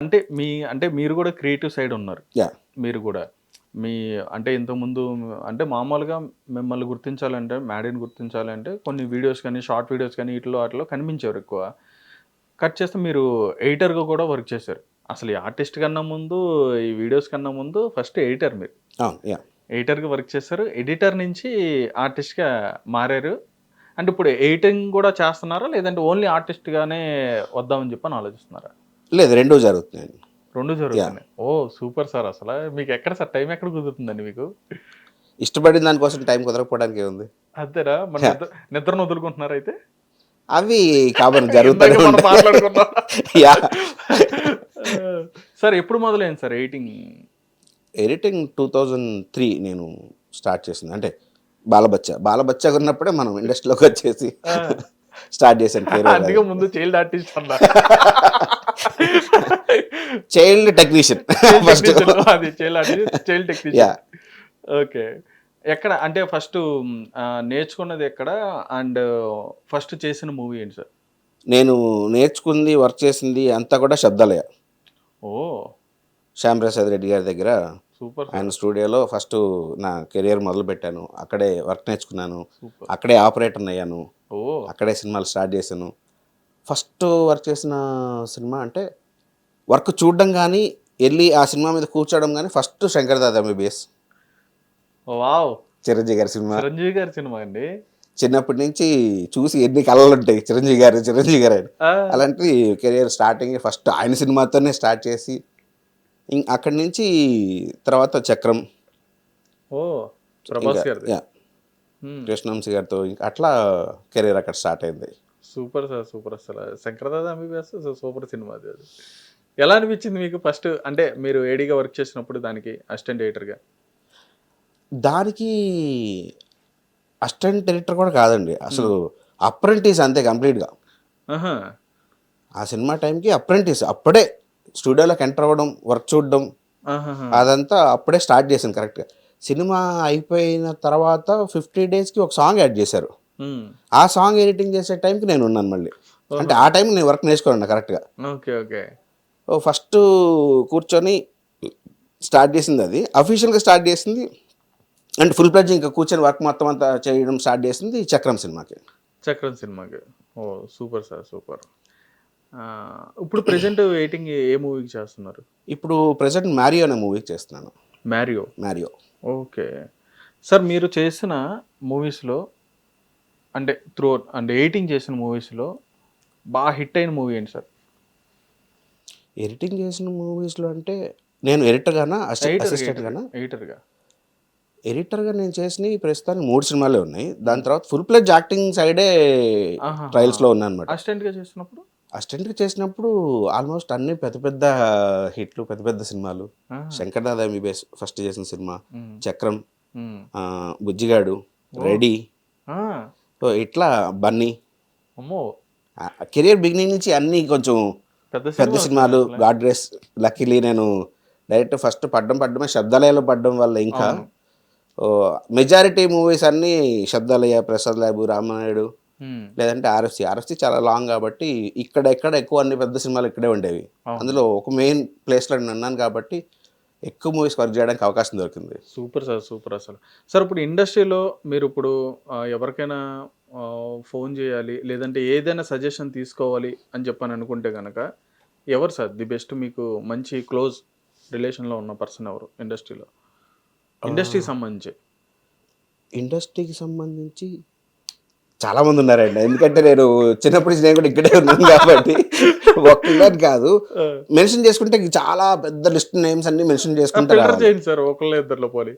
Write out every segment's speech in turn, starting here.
అంటే మీ అంటే మీరు కూడా క్రియేటివ్ సైడ్ ఉన్నారు. యా. మీరు కూడా. మీ అంటే ఇంతకుముందు అంటే మామూలుగా మిమ్మల్ని గుర్తించాలంటే మ్యాడీని గుర్తించాలంటే కొన్ని వీడియోస్ కానీ షార్ట్ వీడియోస్ కానీ వీటిలో వాటిలో కనిపించారు ఎక్కువ. కట్ చేస్తే మీరు ఎడిటర్గా కూడా వర్క్ చేశారు. అసలు ఈ ఆర్టిస్ట్ కన్నా ముందు ఈ వీడియోస్ కన్నా ముందు ఫస్ట్ ఎడిటర్ మీరు. ఎడిటర్గా వర్క్ చేశారు. ఎడిటర్ నుంచి ఆర్టిస్ట్గా మారారు. అంటే ఇప్పుడు ఎడిటింగ్ కూడా చేస్తున్నారా? లేదంటే ఓన్లీ ఆర్టిస్ట్గానే వద్దామని చెప్పని ఆలోచిస్తున్నారా? లేదు రెండూ జరుగుతున్నాయి. రెండు జరుగుతున్నాయి. ఓ సూపర్ సార్ అసలు. మీకు ఎక్కడ సార్? టైం ఎక్కడ కుదురుతుందండి మీకు? ఇష్టపడిన దానికోసం టైం కుదరకపోవడానికి ఏముంది? అంతేరా మన నిద్ర నిద్రను వదులుకుంటున్నారు అయితే? అవి కాబట్టి జరుగుతూనే ఇందాక మనం ఉంటాయి మాట్లాడుకున్నాం. యా సార్ ఎప్పుడు మొదలైంది సార్ ఎయిటింగ్ ఎడిటింగ్ టూ థౌజండ్ త్రీ నేను స్టార్ట్ చేసింది. అంటే బాలబచ్చ. బాలబచ్చగా ఉన్నప్పుడే మనం ఇండస్ట్రీలోకి వచ్చేసి స్టార్ట్ చేశాను ముందు చైల్డ్ ఆర్టిస్ట్ అన్నా. Child technician first. అది చైల్డ్ టెక్నీషియన్ ఓకే ఎక్కడ అంటే ఫస్ట్ నేర్చుకున్నది ఎక్కడ? అండ్ ఫస్ట్ చేసిన మూవీ ఏంటి సార్ నేను నేర్చుకుంది వర్క్ చేసింది అంతా కూడా శబ్దాలయ ఓ. శ్యామ్ ప్రసాద్ రెడ్డి గారి దగ్గర. సూపర్ ఆయన స్టూడియోలో ఫస్ట్ నా కెరియర్ మొదలు పెట్టాను అక్కడే వర్క్ నేర్చుకున్నాను. అక్కడే ఆపరేటర్ అయ్యాను. ఓ. అక్కడే సినిమాలు స్టార్ట్ చేశాను. ఫస్ట్ వర్క్ చేసిన సినిమా అంటే వర్క్ చూడడం కానీ వెళ్ళి ఆ సినిమా మీద కూర్చోవడం కానీ first Shankar Dada MBBS wow. Chiranjeevi గారి సినిమా. చిరంజీవి గారి సినిమా అండి? చిన్నప్పటి నుంచి చూసి ఎన్ని కళలు ఉంటాయి చిరంజీవి గారు చిరంజీవి గారు అని. అలాంటి కెరియర్ స్టార్టింగ్ ఫస్ట్ ఆయన సినిమాతోనే స్టార్ట్ చేసి అక్కడి నుంచి తర్వాత చక్రం. ఓ కృష్ణవంశీ గారితో ఇంకా అట్లా కెరీర్ అక్కడ స్టార్ట్ అయింది. సూపర్ సార్ సూపర్ అసలు. శంకరదాద ఎంబీబీఎస్ సూపర్ సినిమా అది. అది ఎలా అనిపించింది మీకు ఫస్ట్ అంటే మీరు ఏడీగా వర్క్ చేసినప్పుడు దానికి అసిస్టెంట్ ఎడిటర్గా దానికి అసిస్టెంట్ డైరెక్టర్ కూడా కాదండి. అసలు అప్రెంటిస్ అంతే కంప్లీట్గా ఆహా. ఆ సినిమా టైంకి అప్రెంటిస్ అప్పుడే స్టూడియోలోకి ఎంటర్ అవ్వడం వర్క్ చూడడం ఆహాహా. అదంతా అప్పుడే స్టార్ట్ చేశాను కరెక్ట్గా సినిమా అయిపోయిన తర్వాత ఫిఫ్టీ డేస్కి ఒక సాంగ్ యాడ్ చేశారు. ఆ సాంగ్ ఎడిటింగ్ చేసే టైంకి నేను ఉన్నాను మళ్ళీ. అంటే ఆ టైం నేను వర్క్ నేర్చుకోండి కరెక్ట్గా ఓకే ఓకే ఓ ఫస్ట్ కూర్చొని స్టార్ట్ చేసింది అది. అఫీషియల్గా స్టార్ట్ చేసింది. అండ్ ఫుల్ ప్లడ్జ్ ఇంకా కూర్చొని వర్క్ మొత్తం అంతా చేయడం స్టార్ట్ చేసింది చక్రం సినిమాకి. చక్రం సినిమాకి. ఓ సూపర్ సార్ సూపర్ ఇప్పుడు ప్రెసెంట్ వెయిటింగ్ ఏ మూవీకి చేస్తున్నారు? ఇప్పుడు ప్రజెంట్ మ్యారియో అనే మూవీకి చేస్తున్నాను. మ్యారియో మ్యారియో ఓకే సార్ మీరు చేసిన మూవీస్లో అంటే త్రూ అంటే ఎయిటింగ్ చేసిన మూవీస్లో బాగా హిట్ అయిన మూవీ ఏంటి సార్? ఎడిటింగ్ చేసిన మూవీస్లో అంటే నేను ఎడిటర్గానా? అసిస్టెంట్గానా? ఎడిటర్గా. ఎడిటర్గా నేను చేసిన ప్రస్తుతానికి మూడు సినిమాలే ఉన్నాయి. దాని తర్వాత ఫుల్ ప్లెజ్ యాక్టింగ్ సైడే. ట్రయల్స్లో ఉన్నాను అనమాట అసిస్టెంట్గా చేసినప్పుడు? అసిస్టెంట్గా చేసినప్పుడు ఆల్మోస్ట్ అన్ని పెద్ద పెద్ద హిట్లు పెద్ద పెద్ద సినిమాలు. శంకర్ దాదా ఎంబీబీఎస్ ఫస్ట్ చేసిన సినిమా చక్రం బుజ్జిగాడు రెడీ. సో ఇట్లా బన్నీ? అమ్మో! కెరియర్ బిగినింగ్ నుంచి అన్ని కొంచెం పెద్ద పెద్ద సినిమా సినిమాలు గాడ్ రేస్ లక్కీలీ నేను డైరెక్ట్ ఫస్ట్ పడ్డం పడ్డమే శబ్దాలయాలో పడ్డం వల్ల ఇంకా. మెజారిటీ మూవీస్ అన్నీ శబ్దాలయ ప్రసాద్ లాబు రామానాయుడు లేదంటే ఆర్ఎఫ్సి. ఆర్ఎఫ్సి చాలా లాంగ్ కాబట్టి ఇక్కడ ఎక్కడ ఎక్కువ అన్ని పెద్ద సినిమాలు ఇక్కడే ఉండేవి. అందులో ఒక మెయిన్ ప్లేస్లో నేను ఉన్నాను కాబట్టి ఎక్కువ మూవీస్ వర్క్ చేయడానికి అవకాశం దొరికింది. సూపర్ సార్ సూపర్ అసలు. సార్ ఇప్పుడు ఇండస్ట్రీలో మీరు ఇప్పుడు ఎవరికైనా ఫోన్ చేయాలి లేదంటే ఏదైనా సజెషన్ తీసుకోవాలి అని చెప్పని అనుకుంటే కనుక ఎవరు సార్? ది బెస్ట్ మీకు మంచి క్లోజ్ రిలేషన్లో ఉన్న పర్సన్ ఎవరు ఇండస్ట్రీలో? ఇండస్ట్రీకి సంబంధించి. ఇండస్ట్రీకి సంబంధించి చాలా మంది ఉన్నారండి. ఎందుకంటే నేను చిన్నప్పటి నుంచి నేను కూడా ఇక్కడే ఉన్నాను కాబట్టి ఒక్కదాని కాదు. మెన్షన్ చేసుకుంటే చాలా పెద్ద లిస్ట్ నేమ్స్ అన్ని మెన్షన్ చేసుకుంటే ఫిల్టర్ రావాలి. చేయండి సార్ ఒకళ్ళ ఇద్దరిలో పోలి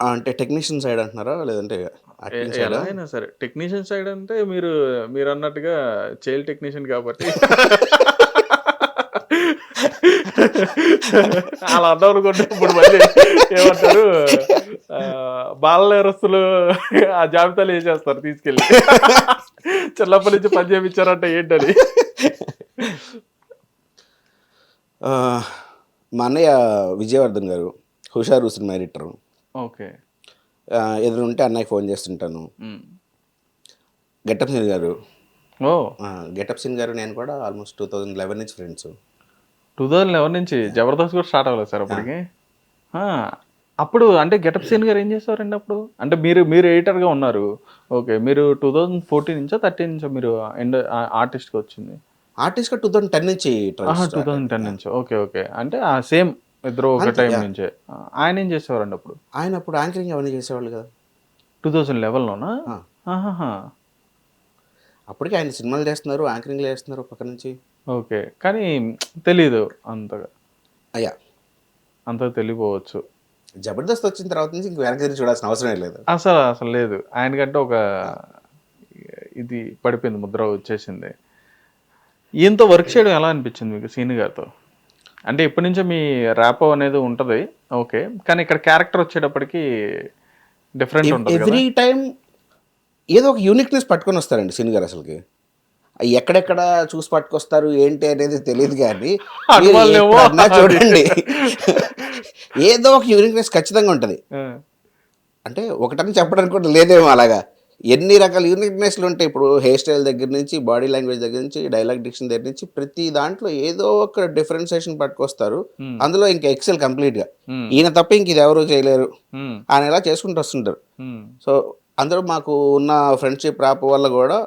అంటే టెక్నీషియన్ సైడ్ అంటున్నారా? లేదంటే ఎలా? అయినా సరే టెక్నీషియన్ సైడ్ అంటే మీరు మీరు అన్నట్టుగా చైల్డ్ టెక్నీషియన్ కాబట్టి. అలా అర్థం అనుకుంటే ఇప్పుడు మళ్ళీ ఏమంటారు? బాల నేరస్తులు ఆ జాబితాలు వేసేస్తారు తీసుకెళ్ళి. చిన్నప్పటి నుంచి పని చేయించారంటే ఏంటని. మా అన్నయ్య విజయవర్ధన్ గారు హుషారు సినిమా ఎడిటర్. ఓకే. ఎదురుంటే అన్నయ్య ఫోన్ చేస్తుంటాను. గెటప్ సింగ్ గారు. ఓ. గెటప్ సింగ్ గారు నేను కూడా ఆల్మోస్ట్ టూ థౌజండ్ లెవెన్ నుంచి ఫ్రెండ్స్. టూ థౌజండ్ లెవెన్ నుంచి జబర్దస్త్ కూడా స్టార్ట్ అవ్వలేదు సార్ అప్పటికి. అప్పుడు అంటే గెటప్ సీన్ గారు ఏం చేసేవారండి అప్పుడు? అంటే మీరు మీరు ఎడిటర్గా ఉన్నారు. ఓకే మీరు టూ థౌజండ్ ఫోర్టీన్ నుంచో థర్టీన్ నుంచో మీరు ఎండ్ ఆర్టిస్ట్గా వచ్చింది. ఆర్టిస్ట్గా టూ థౌసండ్ టెన్ నుంచి టూ. థౌజండ్ టెన్ నుంచి. Okay okay. అంటే ఆ సేమ్ ఇద్దరు ఒక టైం. నుంచే. ఆయన ఏం చేసేవారండి అప్పుడు? ఆయన అప్పుడు యాంకరింగ్ అవన్నీ చేసేవాళ్ళు కదా. Two thousand. ఆహాహా. అప్పటికి ఆయన సినిమాలు చేస్తున్నారు యాంకరింగ్ చేస్తున్నారు పక్క నుంచి. ఓకే. కానీ తెలీదు అంతగా. అయ్యా. అంతగా తెలియపోవచ్చు. జబర్దస్త్ వచ్చిన తర్వాత నుంచి ఇంక వెనక్కి తిరిగి చూడాల్సిన అవసరం లేదు. అసలు అసలు లేదు. ఆయనకంటే ఒక ఇది పడిపోయింది ముద్ర వచ్చేసింది. ఈయనతో వర్క్ చేయడం ఎలా అనిపించింది మీకు సీని గారితో? అంటే ఇప్పటి నుంచో మీ ర్యాప్ అనేది ఉంటుంది ఓకే. కానీ ఇక్కడ క్యారెక్టర్ వచ్చేటప్పటికి డిఫరెంట్ ఉంటుంది ఎవ్రీ టైం ఏదో ఒక యూనిక్నెస్ పట్టుకొని వస్తారండి సిని గారు అసలుకి. ఎక్కడెక్కడ చూసి పట్టుకొస్తారు ఏంటి అనేది తెలియదు కానీ చూడండి. ఏదో ఒక యూనిక్నెస్ ఖచ్చితంగా ఉంటుంది. అంటే ఒకటని చెప్పడానికి కూడా లేదేమో అలాగా. ఎన్ని రకాల యూనిక్నెస్లు ఉంటాయి? ఇప్పుడు హెయిర్ స్టైల్ దగ్గర నుంచి బాడీ లాంగ్వేజ్ దగ్గర నుంచి డైలాగ్ డిక్షన్ దగ్గర నుంచి ప్రతి దాంట్లో ఏదో ఒక డిఫరెన్సియేషన్ పట్టుకొస్తారు. అందులో ఇంకా ఎక్సెల్ కంప్లీట్గా Hmm. ఈయన తప్ప ఇంక ఇది ఎవరు చేయలేరు. ఆయన ఎలా చేసుకుంటూ వస్తుంటారు. సో అందరూ మాకు ఉన్న ఫ్రెండ్షిప్ ర్యాప్ వల్ల కూడా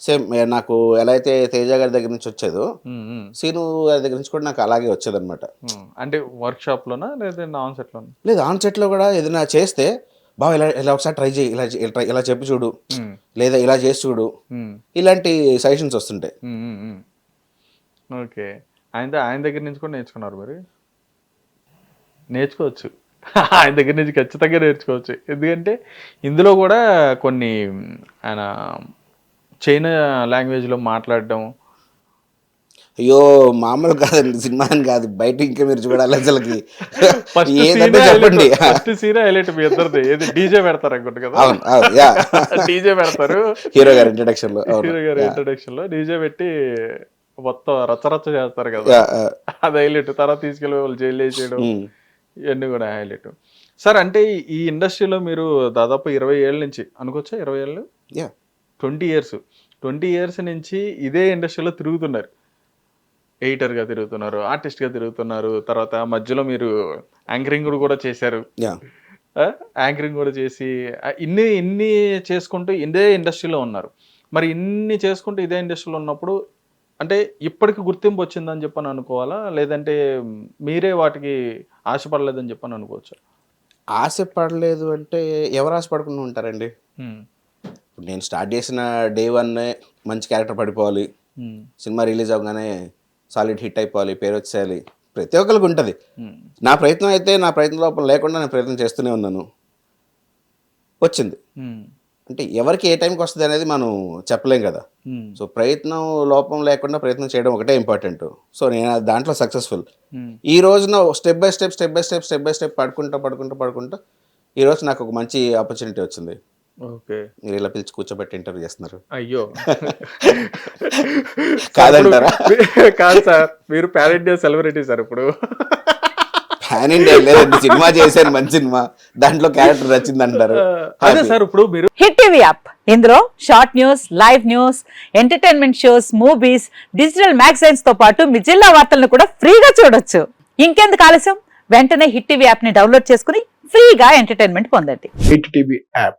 సేమ్ నాకు ఎలా అయితే తేజ గారి దగ్గర నుంచి వచ్చేదో సీను గారి దగ్గర నుంచి కూడా నాకు అలాగే వచ్చేదన్నమాట. ఉమ్. అంటే వర్క్ షాప్లోనా లేదా ఆన్ సెట్లోనా లేదు ఆన్ సెట్లో కూడా ఏదైనా చేస్తే బాగా ఇలా ఇలా ఒకసారి ట్రై చేయి ఇలా ఇలా చెప్పి చూడు. లేదా ఇలా చేసి చూడు. ఇలాంటి సజెషన్స్ వస్తుంటాయి. ఓకే. ఆయన ఆయన దగ్గర నుంచి కూడా నేర్చుకున్నారు మరి? నేర్చుకోవచ్చు. ఆయన దగ్గర నుంచి ఖచ్చితంగా నేర్చుకోవచ్చు. ఎందుకంటే ఇందులో కూడా కొన్ని ఆయన చైనా లాంగ్వేజ్లో మాట్లాడడం. అయ్యో మామూలు కాదండి సినిమా అని కాదు బయట ఇంకా మీరు చూడాలి అసలుకి. ఏదంటే చెప్పండి. ఫస్ట్ సీన్ హైలైట్ మీ ఇద్దరిది ఏది డీజే పెడతారు అనుకుంటు కదా? అవును అవును యా. డీజే పెడతారు. హీరో గారి ఇంట్రడక్షన్లో హీరో గారి ఇంట్రడక్షన్లో డీజే పెట్టి మొత్తం రచ్చరచ్చ చేస్తారు కదా. అది హైలైట్ తర్వాత తీసుకెళ్ళి వాళ్ళు జైలు వేసేయడం. ఇవన్నీ కూడా హైలైట్ సార్ అంటే ఈ ఇండస్ట్రీలో మీరు దాదాపు ఇరవై ఏళ్ళ నుంచి అనుకోవచ్చా? ఇరవై ఏళ్ళు? Yeah. Twenty years. Twenty years నుంచి ఇదే ఇండస్ట్రీలో తిరుగుతున్నారు. ఎడిటర్గా తిరుగుతున్నారు ఆర్టిస్ట్గా తిరుగుతున్నారు. తర్వాత మధ్యలో మీరు యాంకరింగ్ కూడా చేశారు. యాంకరింగ్ కూడా చేసి ఇన్ని ఇన్ని చేసుకుంటూ ఇదే ఇండస్ట్రీలో ఉన్నారు. మరి ఇన్ని చేసుకుంటూ ఇదే ఇండస్ట్రీలో ఉన్నప్పుడు అంటే ఇప్పటికి గుర్తింపు వచ్చిందని చెప్పని అనుకోవాలా? లేదంటే మీరే వాటికి ఆశపడలేదని చెప్పని అనుకోవచ్చా? ఆశ పడలేదు అంటే ఎవరు ఆశ పడకుండా ఉంటారండి ఇప్పుడు నేను స్టార్ట్ చేసిన డే వన్ మంచి క్యారెక్టర్ పడిపోవాలి. ఉమ్, సినిమా రిలీజ్ అవ్వగానే సాలిడ్ హిట్ అయిపోవాలి పేరు వచ్చేయాలి. ప్రతి ఒక్కరికి ఉంటుంది. ఉమ్, నా ప్రయత్నం అయితే నా ప్రయత్నం లోపల లేకుండా నేను ప్రయత్నం చేస్తూనే ఉన్నాను. వచ్చింది. ఉమ్, అంటే ఎవరికి ఏ టైంకి వస్తుంది అనేది మనం చెప్పలేం కదా. సో ప్రయత్నం లోపం లేకుండా ప్రయత్నం చేయడం ఒకటే ఇంపార్టెంట్ సో నేను దాంట్లో సక్సెస్ఫుల్. ఈ రోజున step by step step by step step by step పడుకుంటా పడుకుంటా పడుకుంటా ఈ రోజు నాకు ఒక మంచి ఆపర్చునిటీ వచ్చింది. ఓకే. మీరు ఇలా పిలిచి కూర్చోబెట్టి ఇంటర్వ్యూ చేస్తున్నారు. అయ్యో. కాదంటారా? కాదు సార్ మీరు ప్యారెంట్ ఇండియా సెలబ్రిటీ సార్ ఇప్పుడు. ప్యాన్ ఇండియా లేదండి సినిమా చేశాను మంచి సినిమా. దాంట్లో క్యారెక్టర్ నచ్చింది అంటారు అదే సార్ ఇప్పుడు మీరు హిట్ టీవీ యాప్. ఇందులో short news live news entertainment shows movies digital మ్యాగజైన్స్తో పాటు మీ జిల్లా వార్తలను కూడా ఫ్రీగా చూడొచ్చు. ఇంకెందుకు ఆలస్యం? వెంటనే హిట్ టీవీ యాప్ని డౌన్లోడ్ చేసుకుని ఫ్రీగా ఎంటర్టైన్మెంట్ పొందండి. Hit TV app.